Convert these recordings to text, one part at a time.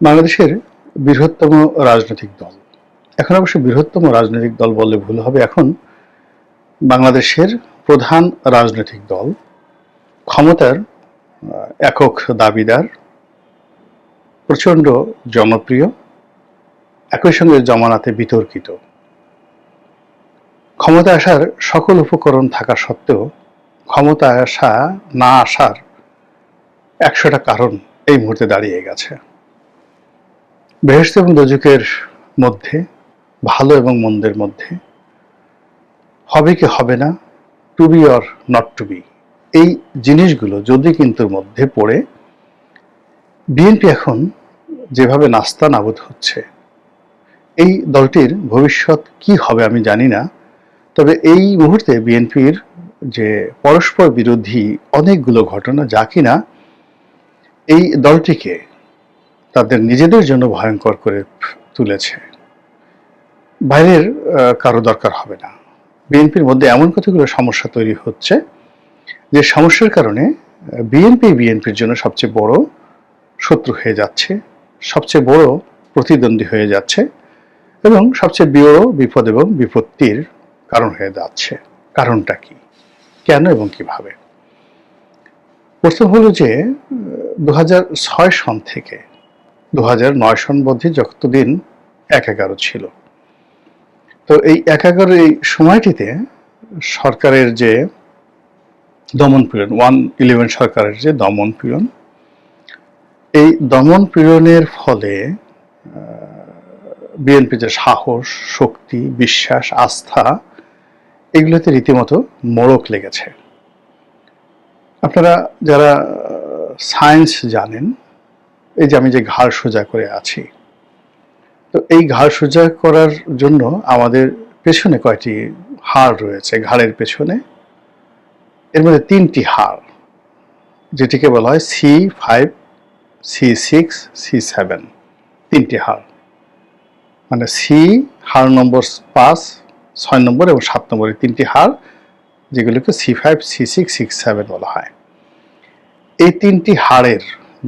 বাংলাদেশের বৃহত্তম রাজনৈতিক দল। এখন অবশ্য বৃহত্তম রাজনৈতিক দল বললে ভুল হবে। এখন বাংলাদেশের প্রধান রাজনৈতিক দল ক্ষমতার একক দাবিদার, প্রচণ্ড জনপ্রিয়, একই সঙ্গে জমানাতে বিতর্কিত। ক্ষমতা আসার সকল উপকরণ থাকা সত্ত্বেও ক্ষমতা আসা, না আসার একশোটা কারণ এই মুহূর্তে দাঁড়িয়ে গেছে। বেহেস্ত এবং দোজকের মধ্যে, ভালো এবং মন্দের মধ্যে, হবে কি হবে না to be or not to be এই জিনিসগুলো যদি কিন্তু মধ্যে পড়ে বিএনপি এখন যেভাবে নাস্তা নাবুদ হচ্ছে, এই দলটির ভবিষ্যৎ কি হবে আমি জানি না, তবে এই মুহূর্তে বিএনপির যে পরস্পর বিরোধী অনেকগুলো ঘটনা, যা কিনা এই দলটিকে তাদের নিজেদের জন্য ভয়ঙ্কর করে তুলেছে। বাইরের কারও দরকার হবে না। বিএনপির মধ্যে এমন কতগুলো সমস্যা তৈরি হচ্ছে যে সমস্যার কারণে বিএনপি বিএনপির জন্য সবচেয়ে বড় শত্রু হয়ে যাচ্ছে, সবচেয়ে বড় প্রতিদ্বন্দ্বী হয়ে যাচ্ছে এবং সবচেয়ে বড় বিপদ এবং বিপত্তির কারণ হয়ে যাচ্ছে। কারণটা কি? কেন এবং কীভাবে? প্রথম হলো যে দু সন থেকে দু হাজার নয় সন মধ্যে যতদিন এক এগারো ছিল। তো এই এক এই সময়টিতে সরকারের যে দমন পীড়ন, ওয়ান ইলেভেন সরকারের যে দমন পীড়ন, এই দমন পীড়নের ফলে বিএনপি যে সাহস, শক্তি, বিশ্বাস, আস্থা, এগুলোতে রীতিমতো মোড়ক লেগেছে। আপনারা যারা সায়েন্স জানেন এই যে আমি যে ঘাড় সোজা করে আছি। তো এই ঘাড় সোজা করার জন্য আমাদের পেছনে কয়টি হাড় রয়েছে? ঘাড়ের পেছনে। এর মধ্যে তিনটি হাড়, যেটিকে বলা হয় C five C six C seven তিনটি হাড়। মানে সি হাড় নম্বর পাঁচ, ছয় নম্বর এবং সাত নম্বর এই তিনটি হাড়, যেগুলোকে C five C six six seven বলা হয়। এই তিনটি হাড়ের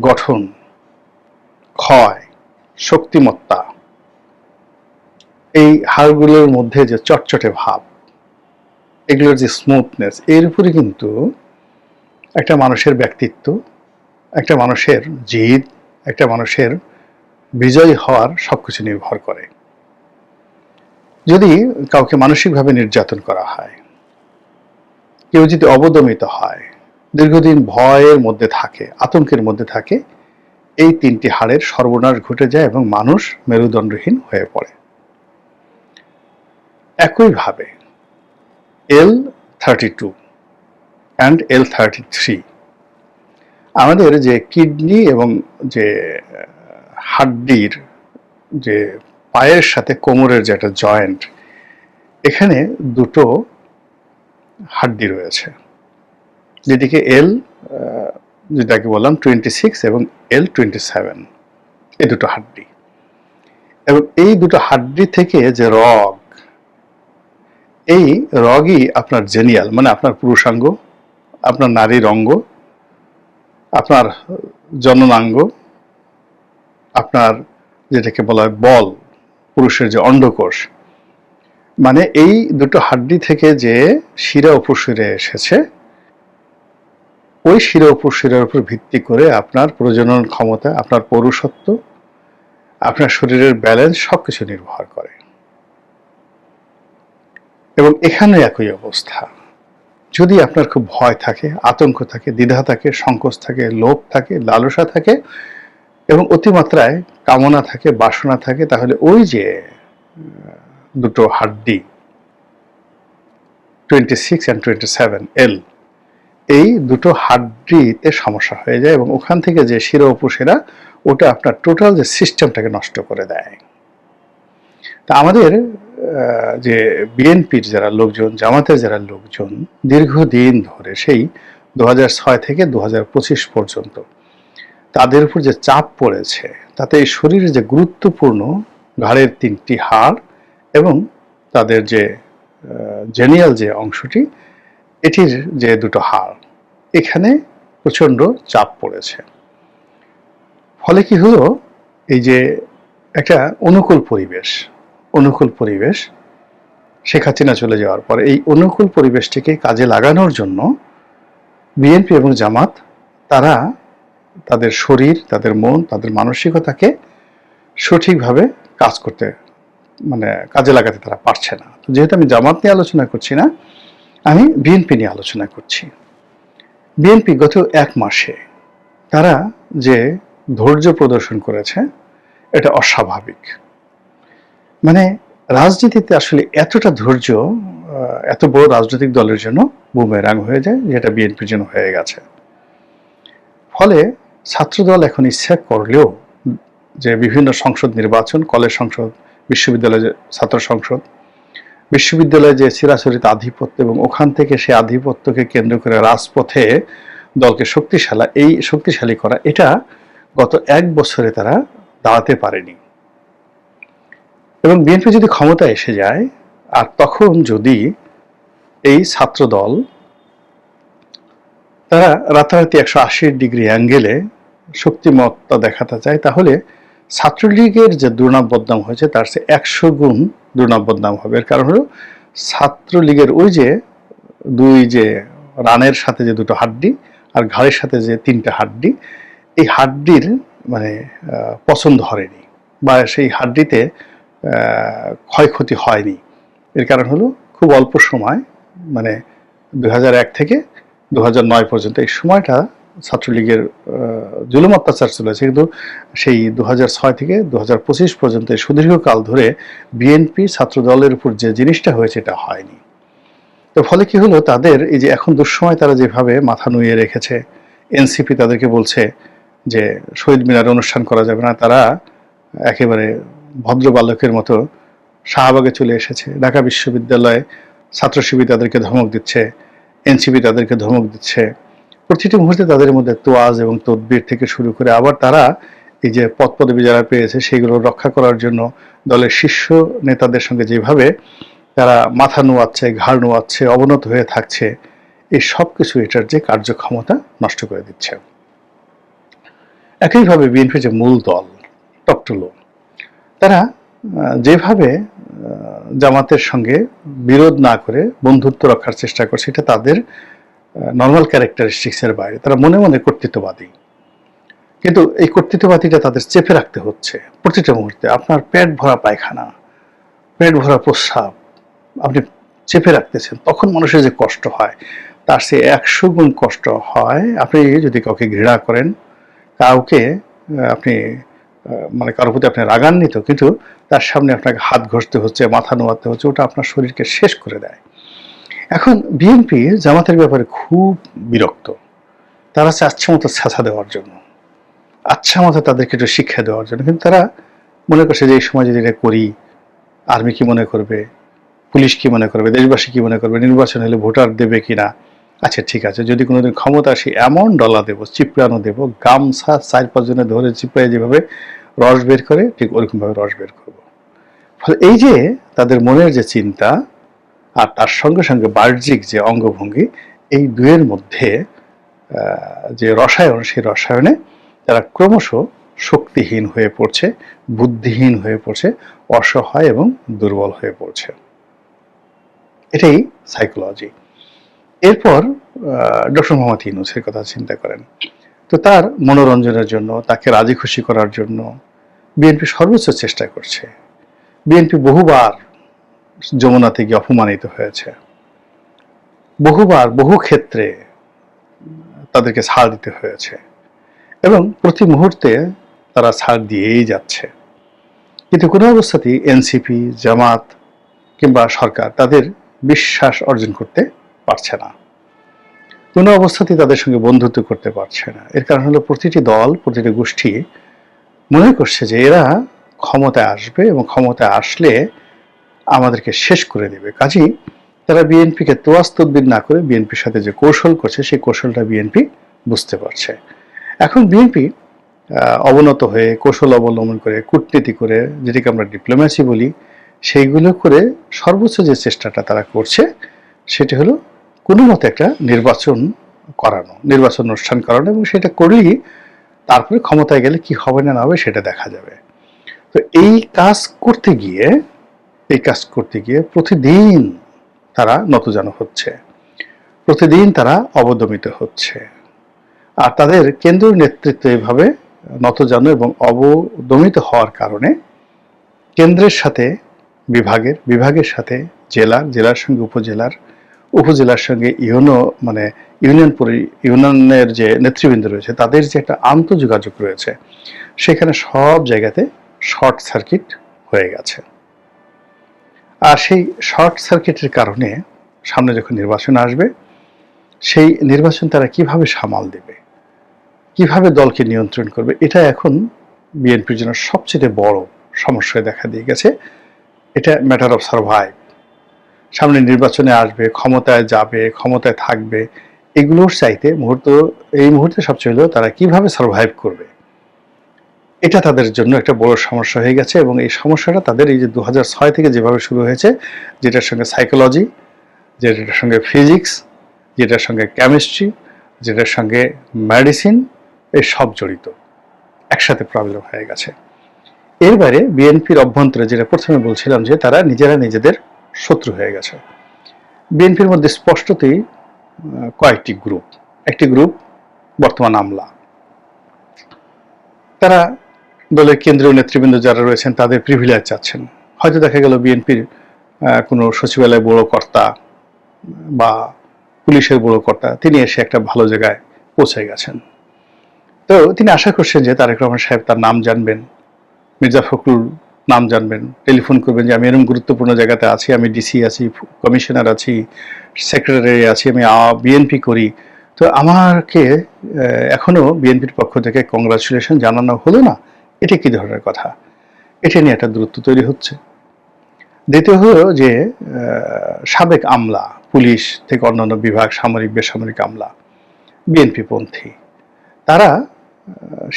গঠন ক্ষয়, শক্তিমত্তা, এই হাড়গুলোর মধ্যে যে চটচটে ভাব, এগুলোর যে স্মুথনেস এর উপরে কিন্তু একটা মানুষের ব্যক্তিত্ব, একটা মানুষের জিদ, একটা মানুষের বিজয়ী হওয়ার সবকিছু নির্ভর করে। যদি কাউকে মানসিকভাবে নির্যাতন করা হয়, কেউ যদি অবদমিত হয়, দীর্ঘদিন ভয়ের মধ্যে থাকে, আতঙ্কের মধ্যে থাকে এই তিনটি হাড়ের সর্বনাশ ঘটে যায় এবং মানুষ মেরুদণ্ডহীন হয়ে পড়ে। একইভাবে L thirty two and L thirty three আমাদের যে কিডনি এবং যে হাড্ডির যে পায়ের সাথে কোমরের যে একটা জয়েন্ট, এখানে দুটো হাড্ডি রয়েছে। যেটিকে এল যেটাকে বললাম টোয়েন্টি সিক্স এবং এল টোয়েন্টি সেভেন এই দুটো হাড্ডি। এবং এই দুটো হাড্ডি থেকে যে রগ, এই রগই আপনার জেনিয়াল মানে আপনার পুরুষাঙ্গ, আপনার নারীর অঙ্গ আপনার জননাঙ্গ, আপনার যেটাকে বলা হয় বল, পুরুষের যে অন্ডকোষ। মানে এই দুটো হাড্ডি থেকে যে শিরা উপশিরে এসেছে ওই শিরা উপশিরার উপর ভিত্তি করে আপনার প্রজনন ক্ষমতা, আপনার পৌরুষত্ব, আপনার শরীরের ব্যালেন্স সবকিছু নির্ভর করে। এবং এখানে একই অবস্থা। যদি আপনার খুব ভয় থাকে, আতঙ্ক থাকে, দ্বিধা থাকে, সংকোচ থাকে, লোভ থাকে, লালসা থাকে, এবং অতিমাত্রায় কামনা থাকে, বাসনা থাকে, তাহলে ওই যে দুটো হাড্ডি twenty six and twenty seven L এই দুটো হাড্ডিতে সমস্যা হয়ে যায় এবং ওখান থেকে যে শিরা উপশিরা, ওটা আপনার টোটাল যে সিস্টেমটাকে নষ্ট করে দেয়। তা আমাদের যে বিএনপির যারা লোকজন, জামাতের যারা লোকজন, দীর্ঘদিন ধরে সেই দু ছয় থেকে দু পর্যন্ত তাদের উপর যে চাপ পড়েছে, তাতে এই শরীরের যে গুরুত্বপূর্ণ ঘাড়ের তিনটি হাড় এবং তাদের যে জেনিয়াল যে অংশটি এটির যে দুটো হাড় এখানে প্রচণ্ড চাপ পড়েছে। ফলে কি হলো? এই যে একটা অনুকূল পরিবেশ অনুকূল পরিবেশ, শেখ হাসিনা চলে যাওয়ার পর এই অনুকূল পরিবেশটিকে কাজে লাগানোর জন্য বিএনপি এবং জামাত, তারা তাদের শরীর, তাদের মন, তাদের মানসিকতাকে সঠিকভাবে কাজ করতে মানে কাজে লাগাতে তারা পারছে না। যেহেতু আমি জামাত নিয়ে আলোচনা করছি না আমি বিএনপি নিয়ে আলোচনা করছি। বিএনপি গত এক মাসে তারা যে ধৈর্য প্রদর্শন করেছে, এটা অস্বাভাবিক। মানে রাজনীতিতে আসলে এতটা ধৈর্য এত বড় রাজনৈতিক দলের জন্য বুমেরাং হয়ে যায়, যেটা বিএনপির জন্য হয়ে গেছে। ফলে ছাত্রদল এখন ইচ্ছা করলেও যে বিভিন্ন সংসদ নির্বাচন, কলেজ সংসদ, বিশ্ববিদ্যালয় যে ছাত্র সংসদ বিশ্ববিদ্যালয়ে যে চিরাচরিত আধিপত্য এবং ওখান থেকে সে আধিপত্যকে কেন্দ্র করে রাজপথে দলকে শক্তিশালা, এই শক্তিশালী করা, এটা গত এক বছরে তারা দাঁড়াতে পারেনি। এবং বিএনপি যদি ক্ষমতায় এসে যায়, আর তখন যদি এই ছাত্র দল তারা রাতারাতি একশো আশি ডিগ্রি অ্যাঙ্গেলে শক্তিমত্তা দেখাতে চায়, তাহলে ছাত্রলীগের যে দুর্নাম বদনাম হয়েছে, তার সে একশো গুণ দুর্নাম বদনাম হবে। এর কারণ হলো ছাত্রলীগের ওই যে দুই যে রানের সাথে যে দুটো হাড্ডি আর ঘাড়ের সাথে যে তিনটা হাড্ডি, এই হাড্ডির মানে পছন্দ হয়নি বা সেই হাড্ডিতে ক্ষয়ক্ষতি হয়নি। এর কারণ হলো খুব অল্প সময় মানে দু হাজার এক থেকে দু হাজার নয় পর্যন্ত এই সময়টা ছাত্রলীগের জুলুম অত্যাচার চলেছে কিন্তু সেই দু ছয় থেকে দু হাজার পঁচিশ পর্যন্ত সুদীর্ঘকাল ধরে বিএনপি ছাত্র দলের উপর যে জিনিসটা হয়েছে, এটা হয়নি। তো ফলে কি হলো, তাদের এই যে এখন দুঃসময় তারা যেভাবে মাথা নুয়ে রেখেছে এনসিপি তাদেরকে বলছে যে শহীদ মিনার অনুষ্ঠান করা যাবে না, তারা একেবারে ভদ্র বালকের মতো শাহবাগে চলে এসেছে। ঢাকা বিশ্ববিদ্যালয়ে ছাত্র শিবির তাদেরকে ধমক দিচ্ছে এনসিপি তাদেরকে ধমক দিচ্ছে। প্রতিটি মুহূর্তে তাদের মধ্যে তোয়াজ এবং তদবির থেকে শুরু করে আবার তারা এই যে পদ পদবি যারা পেয়েছে, সেগুলো রক্ষা করার জন্য দলের শীর্ষ নেতাদের সঙ্গে যেভাবে তারা মাথা নোয়াচ্ছে, ঘাড় নোয়াচ্ছে, অবনত হয়ে থাকছে, এই সব কিছু এটার যে কার্যক্ষমতা নষ্ট করে দিচ্ছে। একইভাবে বিএনপি যে মূল দল, টকটুলো, তারা যেভাবে জামাতের সঙ্গে বিরোধ না করে বন্ধুত্ব রক্ষার চেষ্টা করছে, এটা তাদের নর্মাল ক্যারেক্টারিস্টিক্সের বাইরে, তারা মনে মনে কর্তৃত্ববাদী। কিন্তু এই কর্তৃত্ববাদীটা তাদের চেপে রাখতে হচ্ছে প্রতিটা মুহূর্তে। আপনার পেট ভরা পায়খানা, পেট ভরা প্রস্রাব আপনি চেপে রাখতেছেন, তখন মানুষের যে কষ্ট হয়, তার সে একশো গুণ কষ্ট হয় আপনি যদি কাউকে ঘৃণা করেন, কাউকে আপনি মানে কারোর প্রতি আপনি রাগান্বিত, কিন্তু তার সামনে আপনাকে হাত ঘষতে হচ্ছে, মাথা নোয়াতে হচ্ছে, ওটা আপনার শরীরকে শেষ করে দেয়। এখন বিএনপি জামাতের ব্যাপারে খুব বিরক্ত। তারা চাচ্ছে আচ্ছা মতো ছাঁচা দেওয়ার জন্য আচ্ছা মতো তাদেরকে একটু শিক্ষা দেওয়ার জন্য। কিন্তু তারা মনে করছে যে এই সময় যদি এটা করি, আর্মি কি মনে করবে, পুলিশ কি মনে করবে, দেশবাসী কি মনে করবে, নির্বাচন হলে ভোটার দেবে কি না আচ্ছা ঠিক আছে, যদি কোনোদিন ক্ষমতা আসি, এমন ডলা দেবো, চিপড়ানো দেবো, গামছা চার পাঁচজনে ধরে চিপড়ায় যেভাবে রস বের করে, ঠিক ওরকমভাবে রস বের করব। ফলে এই যে তাদের মনের যে চিন্তা আর তার সঙ্গে সঙ্গে বাহ্যিক যে অঙ্গভঙ্গি, এই দুয়ের মধ্যে যে রসায়ন, সেই রসায়নে তারা ক্রমশ শক্তিহীন হয়ে পড়ছে, বুদ্ধিহীন হয়ে পড়ছে, অসহায় এবং দুর্বল হয়ে পড়ছে। এটাই সাইকোলজি এরপর ডক্টর মোহাম্মদ ইউনুসের কথা চিন্তা করেন। তো তার মনোরঞ্জনের জন্য, তাকে রাজি খুশি করার জন্য, বিএনপি সর্বোচ্চ চেষ্টা করছে। বিএনপি বহুবার যমুনাতে গিয়ে অপমানিত হয়েছে। বহুবার, বহু ক্ষেত্রে তাদেরকে ছাড় দিতে হয়েছে এবং প্রতি মুহূর্তে তারা ছাড় দিয়েই যাচ্ছে। কিন্তু কোনো অবস্থাতেই এনসিপি, জামাত কিংবা সরকার তাদের বিশ্বাস অর্জন করতে পারছে না। কোনো অবস্থাতেই তাদের সঙ্গে বন্ধুত্ব করতে পারছে না। এর কারণ হলো প্রতিটি দল, প্রতিটি গোষ্ঠী মনে করছে যে এরা ক্ষমতায় আসবে এবং ক্ষমতায় আসলে আমাদেরকে শেষ করে দেবে। কাজেই তারা বিএনপিকে তোয়াজ তদবির না করে বিএনপির সাথে যে কৌশল করছে, সেই কৌশলটা বিএনপি বুঝতে পারছে। এখন বিএনপি অবনত হয়ে, কৌশল অবলম্বন করে, কূটনীতি করে, যেটিকে আমরা ডিপ্লোম্যাসি বলি, সেইগুলো করে সর্বোচ্চ যে চেষ্টাটা তারা করছে, সেটি হলো কোনো মতে একটা নির্বাচন করানো, নির্বাচন অনুষ্ঠান করানো, এবং সেটা করলেই তারপরে ক্ষমতায় গেলে কি হবে না হবে সেটা দেখা যাবে। তো এই কাজ করতে গিয়ে এই কাজ করতে গিয়ে প্রতিদিন তারা নতজানু হচ্ছে। প্রতিদিন তারা অবদমিত হচ্ছে। আর তাদের কেন্দ্রীয় নেতৃত্ব এভাবে নতজানু এবং অবদমিত হওয়ার কারণে কেন্দ্রের সাথে, বিভাগের বিভাগের সাথে, জেলার জেলার সঙ্গে, উপজেলার উপজেলার সঙ্গে ইউনো মানে ইউনিয়ন পরি, ইউনিয়নের যে নেতৃবৃন্দ রয়েছে, তাদের যে একটা আন্তঃযোগাযোগ রয়েছে, সেখানে সব জায়গাতে শর্ট সার্কিট হয়ে গেছে। আর সেই শর্ট সার্কিটের কারণে সামনে যখন নির্বাচন আসবে, সেই নির্বাচন তারা কীভাবে সামাল দেবে? কীভাবে দলকে নিয়ন্ত্রণ করবে? এটা এখন বিএনপির জন্য সবচেয়ে বড় সমস্যায় দেখা দিয়ে গেছে। এটা ম্যাটার অফ সার্ভাইভ সামনে নির্বাচনে আসবে, ক্ষমতায় যাবে, ক্ষমতায় থাকবে, এগুলোর চাইতে মুহূর্ত, এই মুহূর্তে সবচেয়ে হলো তারা কীভাবে সার্ভাইভ করবে? এটা তাদের জন্য একটা বড় সমস্যা হয়ে গেছে এবং এই সমস্যাটা তাদের এই যে দু থেকে যেভাবে শুরু হয়েছে, যেটার সঙ্গে সাইকোলজি যেটার সঙ্গে ফিজিক্স যেটার সঙ্গে কেমিস্ট্রি যেটার সঙ্গে মেডিসিন এই সব জড়িত, একসাথে প্রবলেম হয়ে গেছে। এর বাইরে বিএনপির অভ্যন্তরে যেটা প্রথমে বলছিলাম যে তারা নিজেরা নিজেদের শত্রু হয়ে গেছে। বিএনপির মধ্যে স্পষ্টতই কয়েকটি গ্রুপ একটি গ্রুপ বর্তমান আমলা। তারা দলের কেন্দ্রীয় নেতৃবৃন্দ যারা রয়েছেন, তাদের প্রিভিলেজ চাচ্ছেন। হয়তো দেখা গেল বিএনপির কোনো সচিবালয় বড় কর্তা বা পুলিশের বড় কর্তা, তিনি এসে একটা ভালো জায়গায় পৌঁছে গেছেন। তো তিনি আশা করছেন যে তারেক রহমান সাহেব তার নাম জানবেন, মির্জা ফখরুল নাম জানবেন, টেলিফোন করবেন যে আমি এরকম গুরুত্বপূর্ণ জায়গাতে আছি, আমি ডিসি আছি, কমিশনার আছি, সেক্রেটারি আছি, আমি বিএনপি করি। তো আমাকে এখনও বিএনপির পক্ষ থেকে কংগ্রাচুলেশন জানানো হলো না। এটা কি ধরনের কথা? এটা নিয়ে একটা দূরত্ব তৈরি হচ্ছে। দ্বিতীয় হলো যে সাবেক আমলা, পুলিশ থেকে অন্যান্য বিভাগ, সামরিক, বেসামরিক আমলা বিএনপি পন্থী, তারা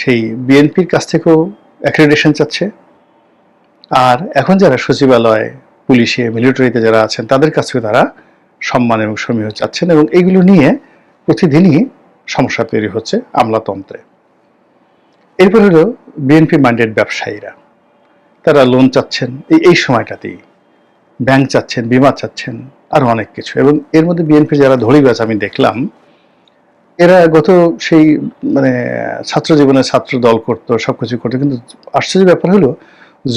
সেই বিএনপির কাছ থেকেও অ্যাক্রেডিটেশন চাচ্ছে। আর এখন যারা সচিবালয়, পুলিশে মিলিটারিতে যারা আছেন, তাদের কাছ থেকে তারা সম্মান এবং সমীহ চাচ্ছেন এবং এইগুলো নিয়ে প্রতিদিনই সমস্যা তৈরি হচ্ছে আমলাতন্ত্রে। এরপর হলো বিএনপি মাইন্ডেড ব্যবসায়ীরা। তারা লোন চাচ্ছেন এই এই সময়টাতেই। ব্যাংক চাচ্ছেন, বিমা চাচ্ছেন, আরও অনেক কিছু। এবং এর মধ্যে বিএনপি যারা ধরিবাজ আমি দেখলাম, এরা গত সেই মানে ছাত্র জীবনে ছাত্র দল করতো, সবকিছু করতো, কিন্তু আশ্চর্য ব্যাপার হলো,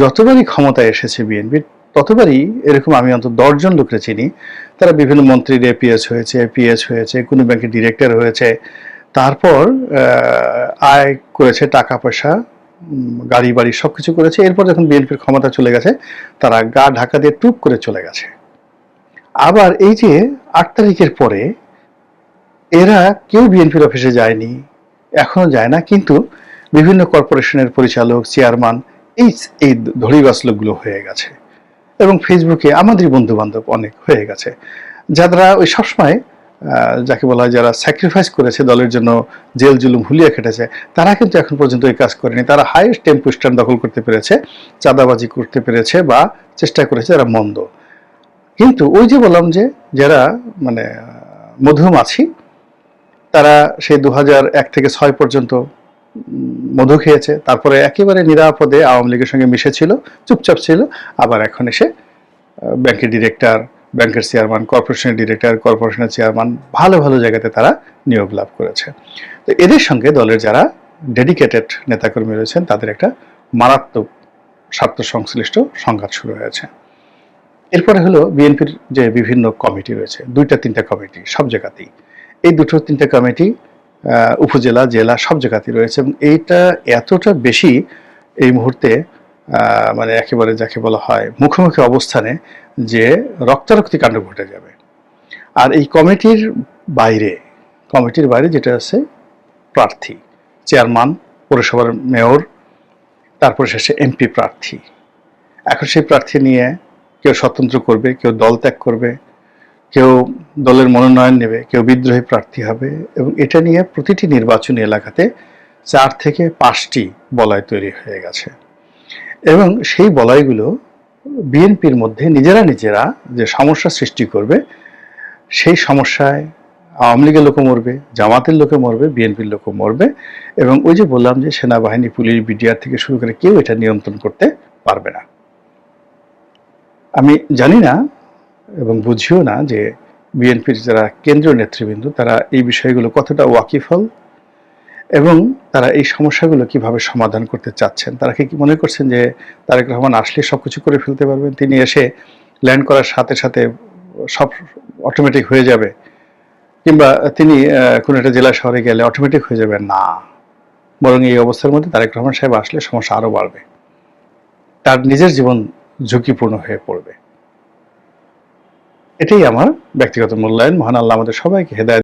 যতবারই ক্ষমতায় এসেছে বিএনপি ততবারই এরকম আমি অন্তত দশজন লোকরে চিনি। তারা বিভিন্ন মন্ত্রীর এপিএস হয়েছে পিএস হয়েছে, কোনো ব্যাংকের ডিরেক্টর হয়েছে তারপর আয় করেছে টাকা, পয়সা গাড়ি, বাড়ি সব কিছু করেছে। এরপর যখন বিএনপির ক্ষমতা চলে গেছে, তারা গা ঢাকা দিয়ে টুপ করে চলে গেছে। আবার এই যে আট তারিখের পরে, এরা কেউ বিএনপির অফিসে যায়নি, এখনও যায় না। কিন্তু বিভিন্ন কর্পোরেশনের পরিচালক, চেয়ারম্যান, এই এই ধরিবাস লোকগুলো হয়ে গেছে। এবং ফেসবুকে আমাদের বন্ধু বান্ধব অনেক হয়ে গেছে। যারা ওই সবসময় যাকে বলা হয় যারা স্যাক্রিফাইস করেছে দলের জন্য জেল জুলুম হুলিয়া খেটেছে, তারা কিন্তু এখন পর্যন্ত এই কাজ করেনি। তারা হাইয়েস্ট টেম্পো স্ট্যান্ড দখল করতে পেরেছে, চাঁদাবাজি করতে পেরেছে বা চেষ্টা করেছে যারা মন্দ। কিন্তু ওই যে বললাম যে যারা মানে মধুমাছি তারা সেই দু এক থেকে ছয় পর্যন্ত মধু খেয়েছে, তারপরে একেবারে নিরাপদে আওয়ামী লীগের সঙ্গে মিশেছিল, চুপচাপ ছিল, আবার এখন এসে ব্যাংকের ডিরেক্টর ব্যাংকের চেয়ারম্যান, কর্পোরেশনের ডিরেক্টর, কর্পোরেশনের চেয়ারম্যান, ভালো ভালো জায়গাতে তারা নিয়োগ লাভ করেছে। তো এদের সঙ্গে দলের যারা ডেডিকেটেড নেতাকর্মী রয়েছেন, তাদের একটা মারাত্মক স্বার্থ সংশ্লিষ্ট সংঘাত শুরু হয়েছে। এরপরে হলো বিএনপির যে বিভিন্ন কমিটি রয়েছে, দুইটা, তিনটা কমিটি সব জায়গাতেই। এই দুটো, তিনটা কমিটি উপজেলা, জেলা সব জায়গাতেই রয়েছে এবং এইটা এতটা বেশি এই মুহূর্তে মানে একেবারে যাকে বলা হয় মুখোমুখি অবস্থানে যে রক্তারক্তি কাণ্ড ঘটে যাবে। আর এই কমিটির বাইরে কমিটির বাইরে যেটা আছে, প্রার্থী, চেয়ারম্যান, পৌরসভার মেয়র, তারপর শেষে এমপি প্রার্থী। এখন সেই প্রার্থী নিয়ে কেউ স্বতন্ত্র করবে, কেউ দল ত্যাগ করবে, কেউ দলের মনোনয়ন নেবে, কেউ বিদ্রোহী প্রার্থী হবে এবং এটা নিয়ে প্রতিটি নির্বাচনী এলাকাতে চার থেকে পাঁচটি বলয় তৈরি হয়ে গেছে। এবং সেই বলয়গুলো বিএনপির মধ্যে নিজেরা নিজেরা যে সমস্যা সৃষ্টি করবে, সেই সমস্যায় আওয়ামী লীগের লোকও মরবে, জামাতের লোকে মরবে, বিএনপির লোকও মরবে এবং ওই যে বললাম যে সেনাবাহিনী, পুলিশ, বিডিআর থেকে শুরু করে কেউ এটা নিয়ন্ত্রণ করতে পারবে না। আমি জানি না এবং বুঝিও না যে বিএনপির যারা কেন্দ্রীয় নেতৃবৃন্দ, তারা এই বিষয়গুলো কতটা ওয়াকিফল এবং তারা এই সমস্যাগুলো কীভাবে সমাধান করতে চাচ্ছেন? তারা কি মনে করছেন যে তারেক রহমান আসলে সবকিছু করে ফেলতে পারবেন? তিনি এসে ল্যান্ড করার সাথে সাথে সব অটোমেটিক হয়ে যাবে? কিংবা তিনি কোনো একটা জেলা শহরে গেলে অটোমেটিক হয়ে যাবে না। বরং এই অবস্থার মধ্যে তারেক রহমান সাহেব আসলে সমস্যা আরও বাড়বে। তার নিজের জীবন ঝুঁকিপূর্ণ হয়ে পড়বে। এটাই আমার ব্যক্তিগত মূল্যায়ন। মহান আল্লাহ আমাদের সবাইকে হেদায়ত